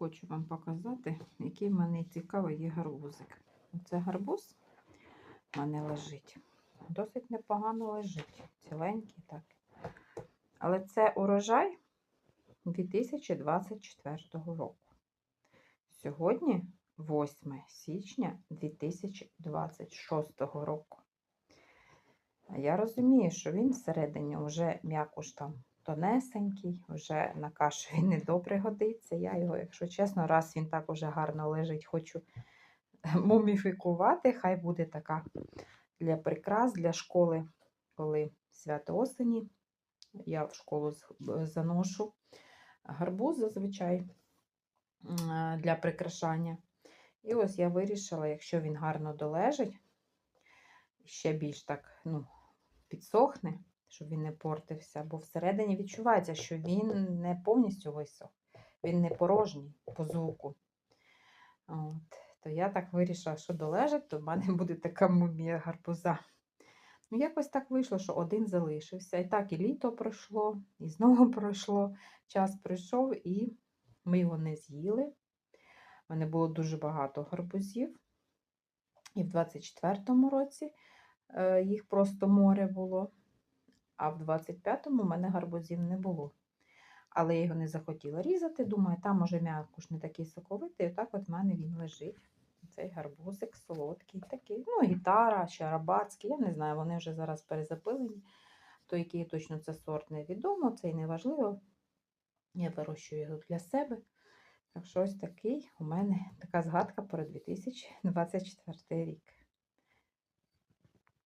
хочу вам показати, який в мене цікавий є гарбузик. Це гарбуз в мене лежить. Досить непогано лежить. Ціленький так. Але це урожай 2024 року. Сьогодні 8 січня 2026 року. Я розумію, що він всередині вже м'якуш там тонесенький, вже на кашу він недобре годиться. Я його, якщо чесно, раз він так уже гарно лежить, хочу муміфікувати. Хай буде така для прикрас, для школи, коли свято осені. Я в школу заношу гарбуз зазвичай для прикрашання. І ось я вирішила, якщо він гарно долежить, ще більш так ну, підсохне, щоб він не портився, бо всередині відчувається, що він не повністю висох, він не порожній по звуку. От. То я так вирішила, що долежить, то в мене буде така мумія гарбуза. Ну, якось так вийшло, що один залишився. І так і літо пройшло, і знову пройшло. Час пройшов, і ми його не з'їли. У мене було дуже багато гарбузів. І в 24-му році е, їх просто море було. А в 25-му у мене гарбузів не було. Але я його не захотіла різати. Думаю, там може м'якуш не такий соковитий. Отак от в мене він лежить. Цей гарбузик солодкий такий. Ну, гітара арабатський. Я не знаю, вони вже зараз перезапилені. То який точно це сорт невідомо, це і не важливо. Я вирощую його для себе. Так що ось такий у мене така згадка про 2024 рік.